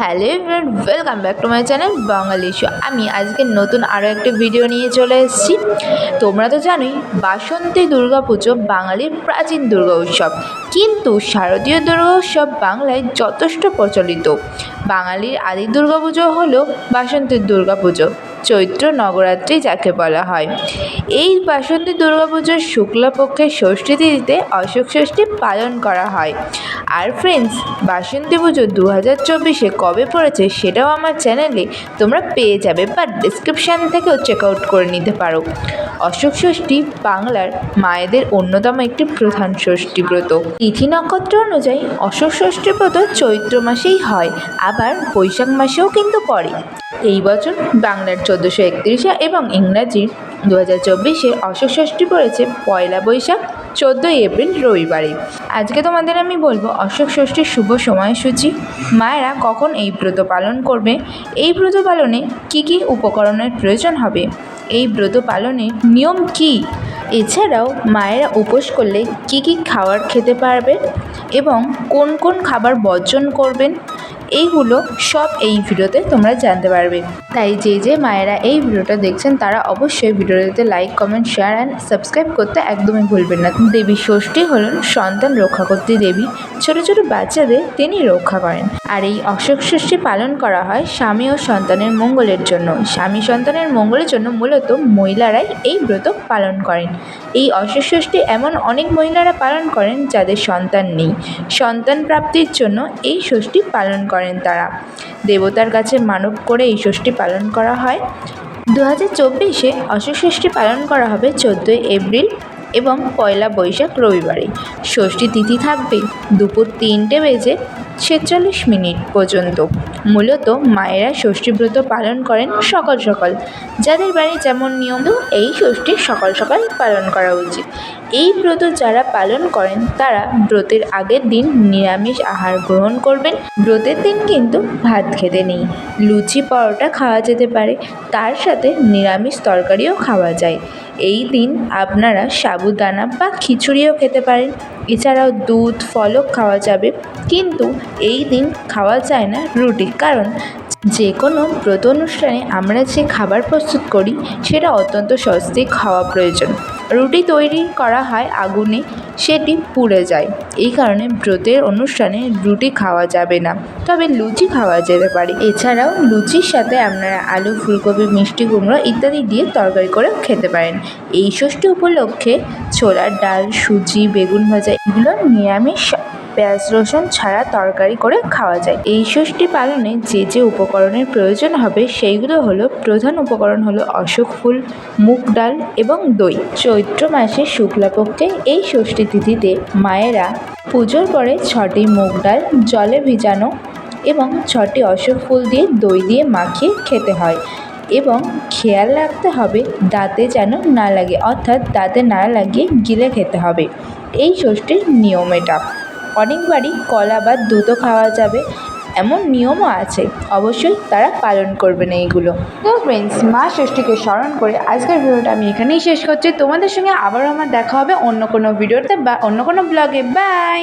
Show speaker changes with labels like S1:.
S1: Hello welcome back to my channel Bangali show. আমি আজকে নতুন আরও একটি ভিডিও নিয়ে চলে এসেছি। তোমরা তো জানোই, বাসন্তী দুর্গা পুজো বাঙালির প্রাচীন দুর্গা উৎসব। কিন্তু শারদীয় দুর্গা উৎসব বাংলায় যথেষ্ট প্রচলিত। বাঙালির আদি দুর্গা পুজো হলো বাসন্তী দুর্গা পুজো। চৈত্র নবরাত্রি যাকে বলা হয়। এই বাসন্তী দুর্গা পুজোর শুক্লপক্ষের ষষ্ঠী তিথিতে অশোক ষষ্ঠী পালন করা হয়। আর ফ্রেন্ডস বাসন্তী পুজো দু হাজার চব্বিশে কবে পড়েছে সেটাও আমার চ্যানেলে তোমরা পেয়ে যাবে বা ডিসক্রিপশান থেকেও চেক আউট করে নিতে পারো। অশোক ষষ্ঠী বাংলার মায়েদের অন্যতম একটি প্রধান ষষ্ঠী ব্রত। তিথি নক্ষত্র অনুযায়ী অশোক ষষ্ঠী ব্রত চৈত্র মাসেই হয়, আবার বৈশাখ মাসেও কিন্তু পড়ে। এই বছর বাংলার চোদ্দোশো একত্রিশে এবং ইংরাজির দু হাজার চব্বিশে অশোক ষষ্ঠী পড়েছে পয়লা বৈশাখ, চোদ্দোই এপ্রিল রবিবারে। আজকে তোমাদের আমি বলব অশোক ষষ্ঠীর শুভ সময়সূচি। মায়েরা কখন এই ব্রত পালন করবে? এই ব্রত পালনে কী কী উপকরণের প্রয়োজন হবে? এই ব্রত পালনের নিয়ম কী? এছাড়াও মায়েরা উপোস করলে কী কী খাবার খেতে পারবে এবং কোন কোন খাবার বর্জন করবেন? এইগুলো সব এই ভিডিওতে তোমরা জানতে পারবে। তাই যে যে মায়েরা এই ভিডিওটা দেখছেন, তারা অবশ্যই ভিডিওটাতে like comment share and subscribe করতে একদমই ভুলবেন না। দেবী ষষ্ঠী হলেন সন্তান রক্ষাকর্ত্রী দেবী। ছোট ছোট বাচ্চাদের তিনি রক্ষা করেন। আর এই অশোক ষষ্ঠী পালন করা হয় স্বামী ও সন্তানের মঙ্গলের জন্য। স্বামী সন্তানের মঙ্গলের জন্য মূলত মহিলারাই এই ব্রত পালন করেন। এই অশোক ষষ্ঠী এমন অনেক মহিলারা পালন করেন যাদের সন্তান নেই। সন্তান প্রাপ্তির জন্য এই ষষ্ঠী পালন করেন তারা। দেবতার কাছে মানব করে এই ষষ্ঠী পালন করা হয়। দু হাজার চব্বিশে অশোক ষষ্ঠী পালন করা হবে চোদ্দোই এপ্রিল এবং পয়লা বৈশাখ রবিবারে। ষষ্ঠী তিথি থাকবে দুপুর তিনটে বেজে ছেচল্লিশ মিনিট পর্যন্ত। মূলত মায়েরা ষষ্ঠীব্রত পালন করেন সকাল সকাল। যাদের বাড়ি যেমন নিয়ম, এই ষষ্ঠী সকাল সকাল পালন করা উচিত। এই ব্রত যারা পালন করেন, তারা ব্রতের আগের দিন নিরামিষ আহার গ্রহণ করবেন। ব্রতের দিন কিন্তু ভাত খেতে নেই। লুচি, পরোটা খাওয়া যেতে পারে। তার সাথে নিরামিষ তরকারিও খাওয়া যায়। এই দিন আপনারা সাবুদানা বা খিচুড়িও খেতে পারেন। এছাড়াও দুধ, ফলক খাওয়া যাবে। কিন্তু এই দিন খাওয়া যায় না রুটি। কারণ যে কোনো ব্রত অনুষ্ঠানে আমরা যে খাবার প্রস্তুত করি, সেটা অত্যন্ত সস্তিক খাওয়া প্রয়োজন। রুটি তৈরি করা হয় আগুনে। সেটি পুড়ে যায়। এই কারণে ব্রতের অনুষ্ঠানে রুটি খাওয়া যাবে না। তবে লুচি খাওয়া যেতে পারে। এছাড়াও লুচির সাথে আপনারা আলু, ফুলকপি, মিষ্টি কুমড়ো ইত্যাদি দিয়ে তরকারি করে খেতে পারেন। এই ষষ্ঠী উপলক্ষে ছোলার ডাল, সুজি, বেগুন ভাজা এগুলো নিরামিষ পেঁয়াজ, রসুন ছাড়া তরকারি করে খাওয়া যায়। এই ষষ্ঠী পালনে যে যে উপকরণের প্রয়োজন হবে, সেইগুলো হলো, প্রধান উপকরণ হলো অশোক ফুল, মুগ ডাল এবং দই। চৈত্র মাসের শুক্লাপক্ষে এই ষষ্ঠী তিথিতে মায়েরা পুজোর পরে ছটি মুগ ডাল, জলে ভিজানো এবং ছটি অশোক ফুল দিয়ে দই দিয়ে মাখিয়ে খেতে হয় এবং খেয়াল রাখতে হবে, দাঁতে যেন না লাগে, অর্থাৎ দাঁতে না লাগিয়ে গিলে খেতে হবে। এই ষষ্ঠীর নিয়ম এটা। অনেক বাড়ি কলা বা দুধও খাওয়া যাবে, এমন নিয়মও আছে। অবশ্যই তারা পালন করবেন এইগুলো। তো ফ্রেন্ডস মা ষষ্ঠীকে স্মরণ করে আজকের ভিডিওটা আমি এখানেই শেষ করছি। তোমাদের সঙ্গে আবারও আমার দেখা হবে অন্য কোনো ভিডিওতে বা অন্য কোনো ব্লগে বাই